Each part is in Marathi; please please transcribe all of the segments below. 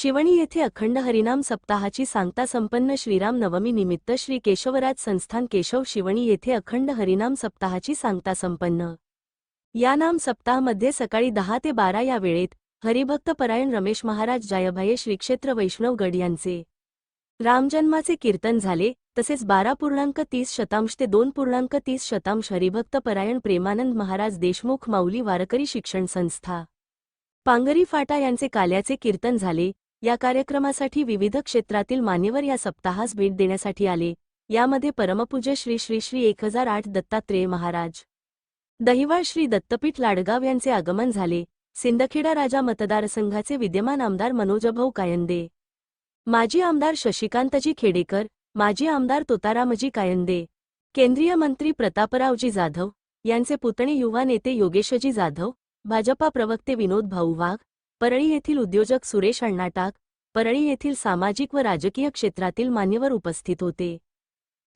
शिवणी येथे अखंड हरिनाम सप्ताहाची सांगता संपन्न श्रीराम नवमी निमित्त श्री केशवराज संस्थान केशव शिवणी येथे अखंड हरिनाम सप्ताहाची सांगता संपन्न. या नाम सप्ताहामध्ये सकाळी दहा ते बारा या वेळेत हरिभक्तपरायण रमेश महाराज जायभाये श्रीक्षेत्र वैष्णवगड यांचे. रामजन्माचे कीर्तन झाले तसेच बारा पूर्णांक तीस शतांश ते दोन पूर्णांक तीस शतांश हरिभक्तपरायण प्रेमानंद महाराज देशमुख माऊली वारकरी शिक्षण संस्था. पांगरी फाटा यांचे काल्याचे कीर्तन झाले या कार्यक्रमासाठी विविध क्षेत्रातील मान्यवर या सप्ताहास भेट देण्यासाठी आले. यामध्ये परमपूज्य श्री श्री श्री एक हजार आठ दत्तात्रेय महाराज दहिवाळ श्री दत्तपीठ लाडगाव यांचे आगमन झाले. सिंदखेडा राजा मतदारसंघाचे विद्यमान आमदार मनोजभाऊ कायंदे माजी आमदार शशिकांतजी खेडेकर माजी आमदार तोतारामजी कायंदे केंद्रीय मंत्री प्रतापरावजी जाधव यांचे पुतणे युवा नेते योगेशजी जाधव भाजपा प्रवक्ते विनोद भाऊ वाघ परळी येथील उद्योजक सुरेश अण्णाटाक परळी येथील सामाजिक व राजकीय क्षेत्रातील मान्यवर उपस्थित होते.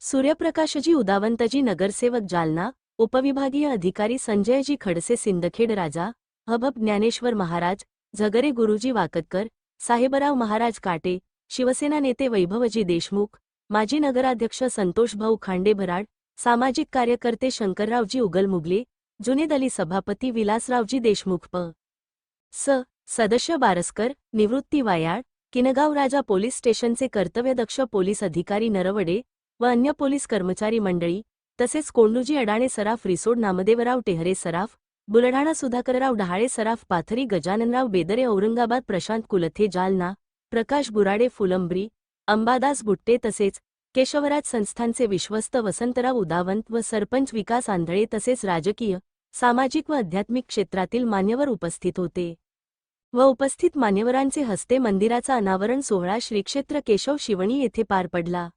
सूर्यप्रकाशजी उदावंतजी नगरसेवक जालना उपविभागीय अधिकारी संजयजी खडसे सिंदखेड राजा हबब ज्ञानेश्वर महाराज झगरे गुरुजी वाकतकर साहेबराव महाराज काटे शिवसेना नेते वैभवजी देशमुख माजी नगराध्यक्ष संतोषभाऊ खांडे भराड सामाजिक कार्यकर्ते शंकररावजी उगलमुगले जुनेद अली सभापती विलासरावजी देशमुख प. स. सदस्य बारस्कर निवृत्ती वायाळ किनगाव राजा पोलीस स्टेशनचे कर्तव्यदक्ष पोलीस अधिकारी नरवडे व अन्य पोलीस कर्मचारी मंडळी तसेच कोंडूजी अडाणे सराफ रिसोड नामदेवराव टेहरे सराफ बुलढाणा सुधाकरराव डहाळे सराफ पाथरी गजाननराव बेदरे औरंगाबाद प्रशांत कुलथे जालना प्रकाश बुराडे फुलंब्री अंबादास बुट्टे तसेच केशवराज संस्थानचे विश्वस्त वसंतराव उदावंत व सरपंच विकास आंधळे तसेच राजकीय सामाजिक व आध्यात्मिक क्षेत्रातील मान्यवर उपस्थित होते. व उपस्थित मान्यवरांचे हस्ते मंदिराचा अनावरण सोहळा श्रीक्षेत्र केशव शिवणी येथे पार पडला.